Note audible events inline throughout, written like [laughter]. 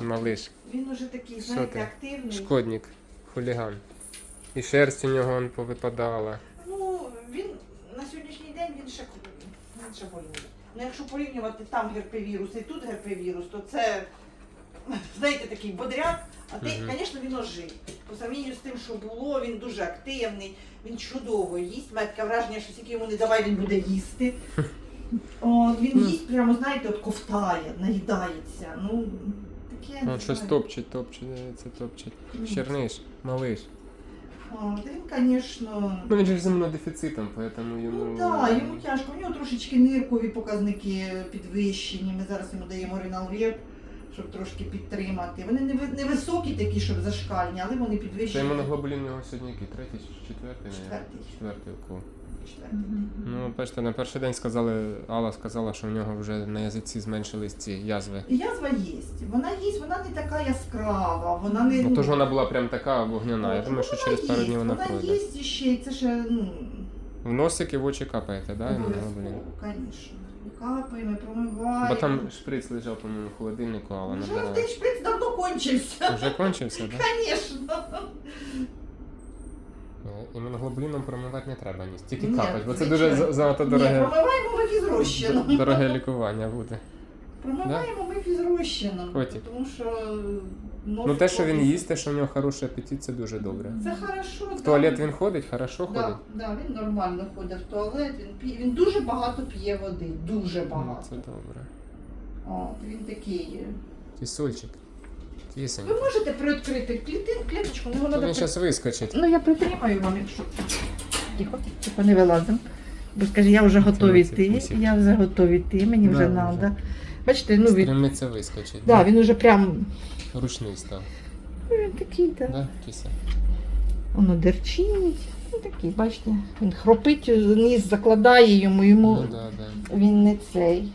малиш. Він уже такий, Що знаєте, ти? активний. Шкодник, хуліган. І шерсть у нього он повипадала. Ну, він на сьогоднішній день він ще він ще боліє. Ну, якщо порівнювати там герпевірус і тут герпевірус, то це, знаєте, такий бодряк, а ти, Мгм. звісно, він ожив. По сравненню з тим, що було, він дуже активний, він чудово їсть. Має таке враження, що скільки йому не давай, він буде їсти. [laughs] О, він Ну. їсть прямо, знаєте, от ковтає, наїдається. Ну, таке. не Он щось знаю. топчить, топчить, це топчить. Черниш, малиш. Та він, звісно. Ну він же з імунодефіцитом, поэтому йому. Ну так, йому тяжко. У нього трошечки ниркові показники підвищені. Ми зараз йому даємо Ріналвет, щоб трошки підтримати. Вони не, ви- не високі такі, щоб зашкальні, але вони Це імуноглобулін у нього сьогодні який? Третій чи четвертий? наверное? Четвертий. Четвертий укол. Четвертий. Ну, бачите, на перший день сказали, Алла сказала, що у нього вже на язиці зменшились ці язви. І Язва є. Вона є, вона не така яскрава, вона не. Ну, тож вона була прям така вогняна. Я думаю, ну, що через пару днів вона Вона пройде. є ще, це ще, ну, В носик в очі капаєте, да, обов'язково, звісно. Капаємо, промиваємо. Бо там шприц лежав, по-моєму, в холодильнику, Алла Вже набирала. ти шприц давно кончився. Вже кончився, так? Звісно. Да? Імуноглобуліном промивати не треба ні. Тільки Ні, капать, бо це звичайно. дуже за- занадто Ні, дороге, промиваємо ми фізрощину. дороге лікування буде. Промиваємо ми фізрозчином. Котик. Тому що нос Ну те, що він їсть, те, що в нього хороший апетит, це дуже добре. Це хорошо. В туалет він ходить, хорошо да, ходить. да, він нормально ходить в туалет, він п'є. Він дуже багато п'є води. Дуже Ну, багато. це добре. От, він такий. Кисульчик. Кисень. Ви можете приоткрити клітин, кліточку, не То вона він зараз вискочить. Ну я притримаю вам, якщо. Тихо, тихо, не вилазимо. Бо скаже, я вже готовий Це йти, пусик. я вже готовий йти, мені Да, вже вже. треба. Бачите, ну він, Стремиться вискочить. да, він уже прям Ручний став. ну, він такий, так. Да, кися? Воно дерчить. Ну такий, бачите, він хропить, ніс закладає йому, йому Ну да, да. він не цей.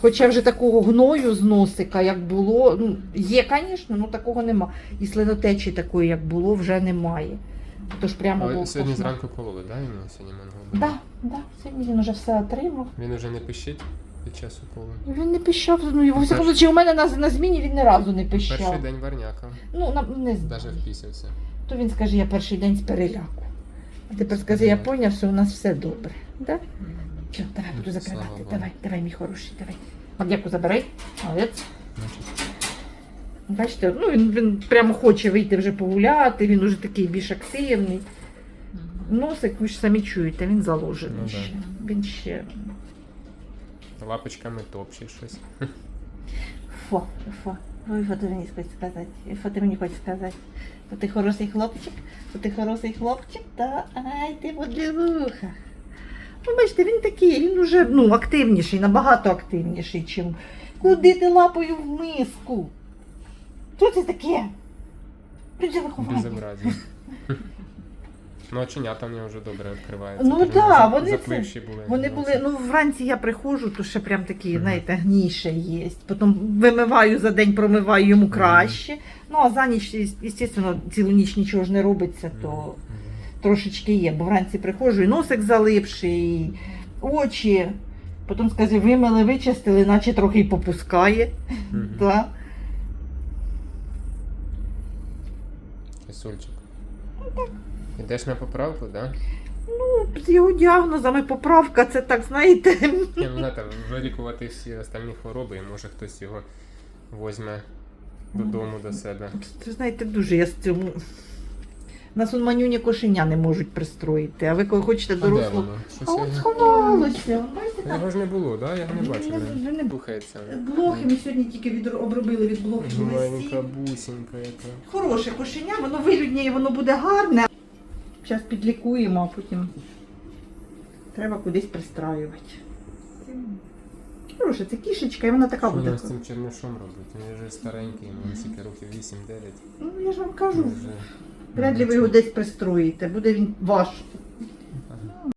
Хоча вже такого гною з носика, як було, ну, є, звісно, ну такого нема. І слинотечі такої, як було, вже немає. Тож прямо Але був сьогодні кошмар. зранку кололи, да, йому сьогодні монголи? Да, да, сьогодні він вже все отримав. Він уже не пищить під час уколу. Він не пищав, ну його всякому случаю, у мене на, на зміні він ні разу не Перший пищав. день варняка. Ну, на, не знаю. Даже впісявся. То він скаже, я перший день з переляку. А тепер скаже, я поняв, що у нас все добре. Да? Що, давай буду Слава закривати. Богу. Давай, давай, мій хороший, давай. Мадяку забирай. Молодець. Значить, Бачите, ну він, він прямо хоче вийти вже погуляти, він уже такий більш активний. Носик, ви ж самі чуєте, він заложений Ну, да. ще. Він ще. Лапочками топче щось. Фу, фу. Ой, що ти мені хочеш сказати? Що ти мені хочеш сказати? Що ти хороший хлопчик? Що ти хороший хлопчик? Та ай, ти подлюха. Ну, бачите, він такий, він уже ну, активніший, набагато активніший, чим. Куди ти лапою в миску? Що це таке? Безобразие. Ну, оченята нього вже добре відкриваються. Ну Тепер да, вони це- були. Вони були, ну вранці я приходжу, то ще прям такі, знаєте, гніше є. Потім вимиваю за день, промиваю йому краще. Ну а за ніч, звісно, цілу ніч нічого ж не робиться, то трошечки є. Бо вранці приходжу, і носик залипший, і очі. Потім скажу, вимили, вичистили, наче трохи й попускає. Мгм. Да. Ідеш на поправку, да? Ну, з його діагнозами поправка, це так, знаєте. Ні, ну, там вилікувати всі останні хвороби, і може хтось його возьме додому до себе. Це, знаєте, дуже я з цьому. Нас он манюні кошеня не можуть пристроїти, а ви коли хочете А дорослу. воно? А от сховалося. Бачите, Його ж не було, да? Я не бачив. Вже- не було. Рухається. блохи. Ми сьогодні тільки від... обробили від блохів Маленька листів. бусинка яка. Хороше кошеня, воно вилюдняє, воно буде гарне. Зараз підлікуємо, а потім треба кудись пристраювати. Хороше, це кішечка, і вона така Що буде. вона з цим чернишом робить? Він вже старенький, йому скільки років 8-9. Ну, я ж вам кажу, Вже вряд ли ви його десь пристроїте, буде він ваш